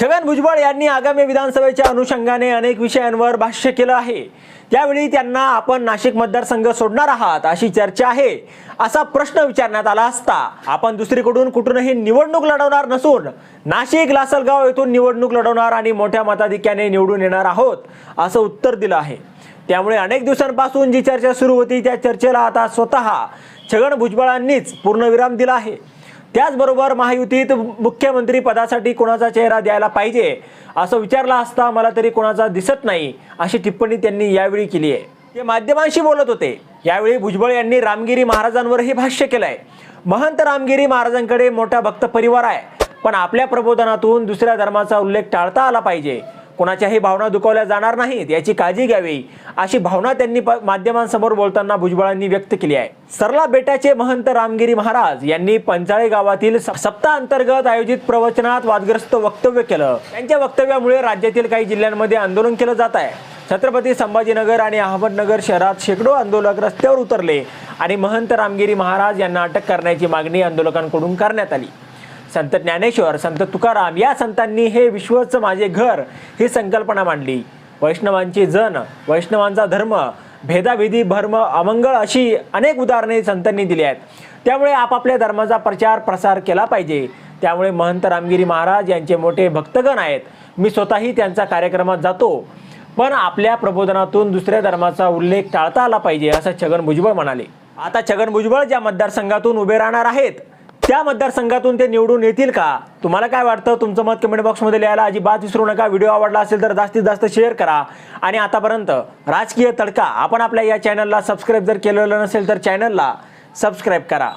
छगन भुजबळ यांनी आगामी विधानसभेच्या अनुषंगाने अनेक विषयांवर भाष्य केलं आहे. त्यावेळी त्यांना आपण नाशिक मतदारसंघ सोडणार आहात अशी चर्चा आहे असा प्रश्न विचारण्यात आला असता. आपण दुसरीकडून कुठूनही निवडणूक लढवणार नसून नाशिक लासलगाव येथून निवडणूक लढवणार आणि मोठ्या मताधिक्याने निवडून येणार आहोत असं उत्तर दिलं आहे. त्यामुळे अनेक दिवसांपासून जी चर्चा सुरू होती त्या चर्चेला आता स्वतः छगन भुजबळांनीच पूर्णविराम दिला आहे. त्याचबरोबर महायुतीत मुख्यमंत्री पदासाठी कोणाचा चेहरा द्यायला पाहिजे असं विचारला असता मला तरी कोणाचा दिसत नाही अशी टिप्पणी त्यांनी यावेळी केली आहे. ते माध्यमांशी बोलत होते. यावेळी भुजबळ यांनी रामगिरी महाराजांवरही भाष्य केलंय. महंत रामगिरी महाराजांकडे मोठा भक्त परिवार आहे. पण आपल्या प्रबोधनातून दुसऱ्या धर्माचा उल्लेख टाळता आला पाहिजे. कोणाच्याही भावना दुखावल्या जाणार नाहीत याची काळजी घ्यावी. अशी भावना त्यांनी प- माध्यमांसमोर बोलताना भुजबळांनी व्यक्त केली आहे. सरला बेटाचे महंत रामगिरी महाराज यांनी पंचाळे गावातील सप्ताह अंतर्गत आयोजित प्रवचनात वादग्रस्त वक्तव्य केलं. त्यांच्या वक्तव्यामुळे राज्यातील काही जिल्ह्यांमध्ये आंदोलन केलं जात आहे. छत्रपती संभाजीनगर आणि अहमदनगर शहरात शेकडो आंदोलक रस्त्यावर उतरले आणि महंत रामगिरी महाराज यांना अटक करण्याची मागणी आंदोलकांकडून करण्यात आली. संत ज्ञानेश्वर संत तुकाराम या संतांनी हे विश्वच माझे घर ही संकल्पना मांडली. वैष्णवांची जन वैष्णवांचा धर्म भेदाभेदी भर्म अमंगळ अशी अनेक उदाहरणे संतांनी दिली आहेत. त्यामुळे आपापल्या धर्माचा प्रचार प्रसार केला पाहिजे. त्यामुळे महंत रामगिरी महाराज यांचे मोठे भक्तगण आहेत. मी स्वतःही त्यांचा कार्यक्रमात जातो. पण आपल्या प्रबोधनातून दुसऱ्या धर्माचा उल्लेख टाळता आला पाहिजे असं छगन भुजबळ म्हणाले. आता छगन भुजबळ ज्या मतदारसंघातून उभे राहणार आहेत त्या मतदारसंघातून ते निवडून येतील का? तुम्हाला काय वाटतं? तुमचं मत कमेंट बॉक्समध्ये लिहायला अजिबात विसरू नका. व्हिडिओ आवडला असेल तर जास्तीत जास्त शेअर करा. आणि आतापर्यंत राजकीय तडका आपण आपल्या या चॅनलला सबस्क्राईब जर केलेलं नसेल तर चॅनलला सबस्क्राईब करा.